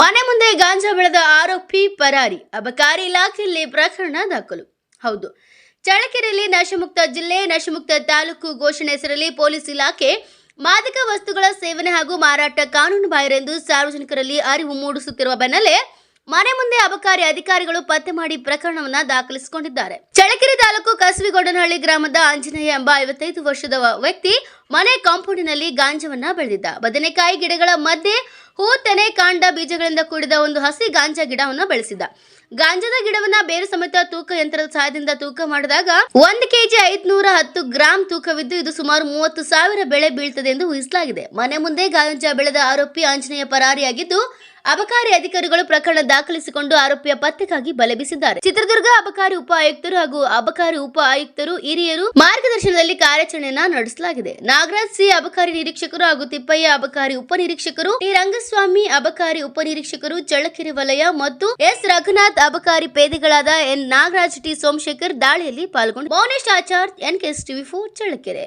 ಮನೆ ಮುಂದೆ ಗಾಂಜಾ ಬೆಳೆದ ಆರೋಪಿ ಪರಾರಿ, ಅಬಕಾರಿ ಇಲಾಖೆಯಲ್ಲಿ ಪ್ರಕರಣ ದಾಖಲು. ಹೌದು, ಚಳ್ಳಕೆರೆಯಲ್ಲಿ ನಶಮುಕ್ತ ಜಿಲ್ಲೆ, ನಶಮುಕ್ತ ತಾಲೂಕು ಘೋಷಣೆ ಹೆಸರಲ್ಲಿ ಪೊಲೀಸ್ ಇಲಾಖೆ ಮಾದಕ ವಸ್ತುಗಳ ಸೇವನೆ ಹಾಗೂ ಮಾರಾಟ ಕಾನೂನು ಬಾಹಿರೆಂದು ಸಾರ್ವಜನಿಕರಲ್ಲಿ ಅರಿವು ಮೂಡಿಸುತ್ತಿರುವ ಬೆನ್ನಲ್ಲೇ ಮನೆ ಮುಂದೆ ಅಬಕಾರಿ ಅಧಿಕಾರಿಗಳು ಪತ್ತೆ ಮಾಡಿ ಪ್ರಕರಣವನ್ನು ದಾಖಲಿಸಿಕೊಂಡಿದ್ದಾರೆ. ಚಳ್ಳಕೆರೆ ತಾಲೂಕು ಕಸವಿಗೊಂಡನಹಳ್ಳಿ ಗ್ರಾಮದ ಆಂಜನೇಯ ಎಂಬ ಐವತ್ತೈದು ವರ್ಷದ ವ್ಯಕ್ತಿ ಮನೆ ಕಾಂಪೌಂಡಿನಲ್ಲಿ ಗಾಂಜವನ್ನ ಬೆಳೆದಿದ್ದ. ಬದನೆಕಾಯಿ ಗಿಡಗಳ ಮಧ್ಯೆ ಹೂ ತೆನೆ ಕಾಂಡ ಬೀಜಗಳಿಂದ ಕೂಡಿದ ಒಂದು ಹಸಿ ಗಾಂಜಾ ಗಿಡವನ್ನು ಬೆಳೆಸಿದ. ಗಾಂಜಾದ ಗಿಡವನ್ನ ಬೇರು ಸಮೇತ ತೂಕ ಯಂತ್ರದ ಸಹಾಯದಿಂದ ತೂಕ ಮಾಡಿದಾಗ ಒಂದ್ ಕೆಜಿ ಐದ್ನೂರ ಹತ್ತು ಗ್ರಾಂ ತೂಕವಿದ್ದು ಇದು ಸುಮಾರು ಮೂವತ್ತು ಸಾವಿರ ಬೆಳೆ ಬೀಳ್ತದೆ ಎಂದು ಊಹಿಸಲಾಗಿದೆ. ಮನೆ ಮುಂದೆ ಗಾಂಜಾ ಬೆಳೆದ ಆರೋಪಿ ಆಂಜನೇಯ ಪರಾರಿಯಾಗಿದ್ದು ಅಬಕಾರಿ ಅಧಿಕಾರಿಗಳು ಪ್ರಕರಣ ದಾಖಲಿಸಿಕೊಂಡು ಆರೋಪಿಯ ಪತ್ತೆಗಾಗಿ ಬಲೆ ಬೀಸಿದ್ದಾರೆ. ಚಿತ್ರದುರ್ಗ ಅಬಕಾರಿ ಉಪ ಆಯುಕ್ತರು ಹಾಗೂ ಅಬಕಾರಿ ಉಪ ಆಯುಕ್ತರು ಹಿರಿಯರು ಮಾರ್ಗದರ್ಶನದಲ್ಲಿ ಕಾರ್ಯಾಚರಣೆಯನ್ನ ನಡೆಸಲಾಗಿದೆ. ನಾಗರಾಜ್ ಸಿ ಅಬಕಾರಿ ನಿರೀಕ್ಷಕರು ಹಾಗೂ ತಿಪ್ಪಯ್ಯ ಅಬಕಾರಿ ಉಪನಿರೀಕ್ಷಕರು ಟಿ ರಂಗಸ್ವಾಮಿ ಅಬಕಾರಿ ಉಪನಿರೀಕ್ಷಕರು ಚಳ್ಳಕೆರೆ ವಲಯ ಮತ್ತು ಎಸ್ ರಘುನಾಥ್ ಅಬಕಾರಿ ಪೇದೆಗಳಾದ ಎನ್ ನಾಗರಾಜ್, ಟಿ ಸೋಮಶೇಖರ್ ದಾಳಿಯಲ್ಲಿ ಪಾಲ್ಗೊಂಡು Bhuvanesh Achar, N TV four, Challakere.